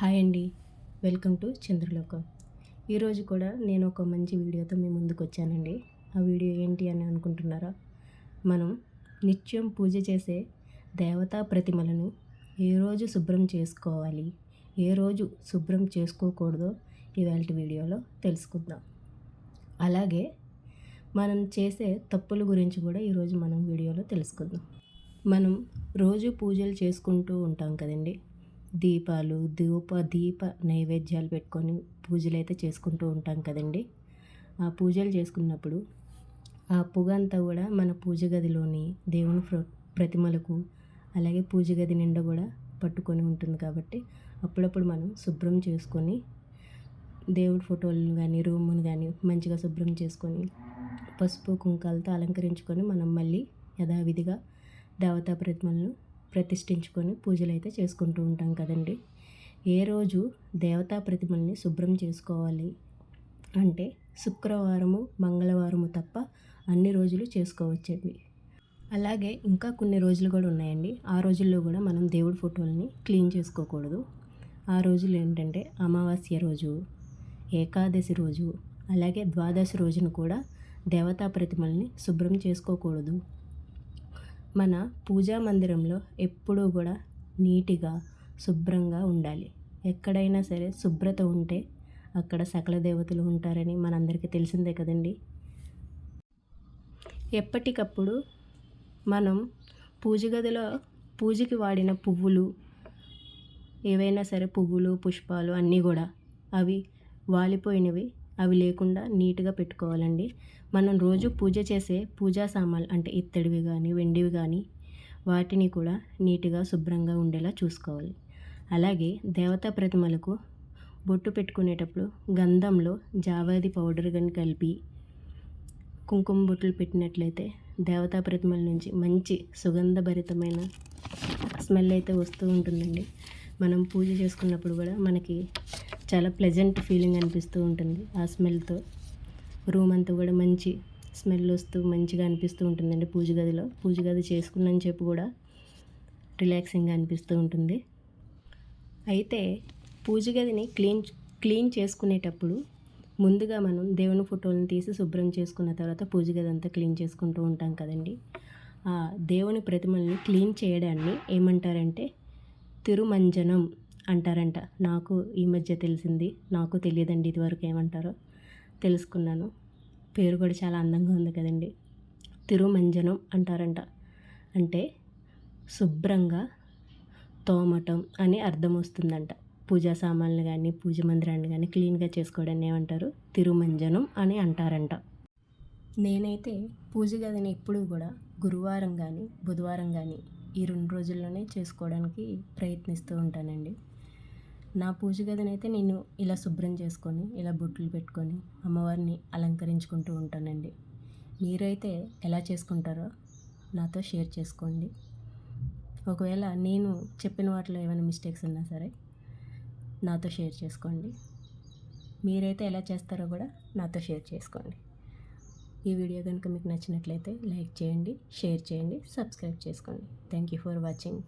Hi అండి. Welcome to Chandralokam. ఈరోజు కూడా నేను ఒక మంచి వీడియోతో మీ ముందుకు వచ్చానండి. ఆ వీడియో ఏంటి అని అనుకుంటున్నారా? మనం నిత్యం పూజ చేసే దేవతా ప్రతిమలను ఏ రోజు శుభ్రం చేసుకోవాలి? ఏ రోజు శుభ్రం చేసుకోకూడదో ఇవాళ వీడియోలో తెలుసుకుందాం. అలాగే మనం చేసే తప్పుల గురించి కూడా ఈరోజు మనం వీడియోలో తెలుసుకుందాం. మనం రోజు పూజలు చేసుకుంటూ ఉంటాం కదండి. దీపాలు దీప దీప నైవేద్యాలు పెట్టుకొని పూజలు అయితే చేసుకుంటూ ఉంటాం కదండి. ఆ పూజలు చేసుకున్నప్పుడు ఆ పొగ అంతా కూడా మన పూజ గదిలోని దేవుని ప్రతిమలకు అలాగే పూజ గది నిండా కూడా పట్టుకొని ఉంటుంది కాబట్టి అప్పుడప్పుడు మనం శుభ్రం చేసుకొని దేవుడి ఫోటోలను కానీ రూమును కానీ మంచిగా శుభ్రం చేసుకొని పసుపు కుంకాలతో అలంకరించుకొని మనం మళ్ళీ యథావిధిగా దేవతా ప్రతిమలను ప్రతిష్ఠించుకొని పూజలు అయితే చేసుకుంటూ ఉంటాం కదండి. ఏ రోజు దేవతా ప్రతిమల్ని శుభ్రం చేసుకోవాలి అంటే శుక్రవారము మంగళవారము తప్ప అన్ని రోజులు చేసుకోవచ్చండి. అలాగే ఇంకా కొన్ని రోజులు కూడా ఉన్నాయండి. ఆ రోజుల్లో కూడా మనం దేవుడి ఫోటోలని క్లీన్ చేసుకోకూడదు. ఆ రోజులు ఏంటంటే అమావాస్య రోజు ఏకాదశి రోజు అలాగే ద్వాదశి రోజున కూడా దేవతా ప్రతిమల్ని శుభ్రం చేసుకోకూడదు. మన పూజా మందిరంలో ఎప్పుడూ కూడా నీటిగా శుభ్రంగా ఉండాలి. ఎక్కడైనా సరే శుభ్రత ఉంటే అక్కడ సకల దేవతలు ఉంటారని మనందరికీ తెలిసిందే కదండి. ఎప్పటికప్పుడు మనం పూజ గదిలో పూజకి వాడిన పువ్వులు ఏవైనా సరే పువ్వులు పుష్పాలు అన్నీ కూడా అవి వాలిపోయినవి అవి లేకుండా నీట్గా పెట్టుకోవాలండి. మనం రోజు పూజ చేసే పూజా సామాన్లు అంటే ఇత్తడివి కానీ వెండివి కానీ వాటిని కూడా నీట్గా శుభ్రంగా ఉండేలా చూసుకోవాలి. అలాగే దేవతా ప్రతిమలకు బొట్టు పెట్టుకునేటప్పుడు గంధంలో జావాది పౌడర్ కానీ కలిపి కుంకుమ బొట్టులు పెట్టినట్లయితే దేవతా ప్రతిమల నుంచి మంచి సుగంధభరితమైన స్మెల్ అయితే వస్తూ ఉంటుందండి. మనం పూజ చేసుకున్నప్పుడు కూడా మనకి చాలా ప్లెజెంట్ ఫీలింగ్ అనిపిస్తూ ఉంటుంది. ఆ స్మెల్తో రూమ్ అంతా కూడా మంచి స్మెల్ వస్తూ మంచిగా అనిపిస్తూ ఉంటుందండి పూజ గదిలో. పూజ గది చేసుకున్నాను చెప్పి కూడా రిలాక్సింగ్గా అనిపిస్తూ ఉంటుంది. అయితే పూజ గదిని క్లీన్ క్లీన్ చేసుకునేటప్పుడు ముందుగా మనం దేవుని ఫోటోలను తీసి శుభ్రం చేసుకున్న తర్వాత పూజ గది అంతా క్లీన్ చేసుకుంటూ ఉంటాం కదండి. ఆ దేవుని ప్రతిమల్ని క్లీన్ చేయడాన్ని ఏమంటారంటే తిరుమంజనం అంటారంట. నాకు ఈ మధ్య తెలిసింది. నాకు తెలియదండి ఇదివరకు ఏమంటారో. తెలుసుకున్నాను. పేరు కూడా చాలా అందంగా ఉంది కదండి. తిరుమంజనం అంటారంట. అంటే శుభ్రంగా తోమటం అని అర్థం వస్తుందంట. పూజా సామాన్లు కానీ పూజ మందిరాన్ని కానీ క్లీన్గా చేసుకోవడాన్ని ఏమంటారు? తిరుమంజనం అని అంటారంట. నేనైతే పూజ గదిని ఎప్పుడూ కూడా గురువారం కానీ బుధవారం కానీ ఈ రెండు రోజుల్లోనే చేసుకోవడానికి ప్రయత్నిస్తూ ఉంటానండి. నా పూజ గదిని అయితే నేను ఇలా శుభ్రం చేసుకొని ఇలా బొట్లు పెట్టుకొని అమ్మవారిని అలంకరించుకుంటూ ఉంటానండి. మీరైతే ఎలా చేసుకుంటారో నాతో షేర్ చేసుకోండి. ఒకవేళ నేను చెప్పిన వాటిలో ఏమైనా మిస్టేక్స్ ఉన్నా సరే నాతో షేర్ చేసుకోండి. మీరైతే ఎలా చేస్తారో కూడా నాతో షేర్ చేసుకోండి. ఈ వీడియో కనుక మీకు నచ్చినట్లయితే లైక్ చేయండి షేర్ చేయండి సబ్స్క్రైబ్ చేసుకోండి. Thank you for watching.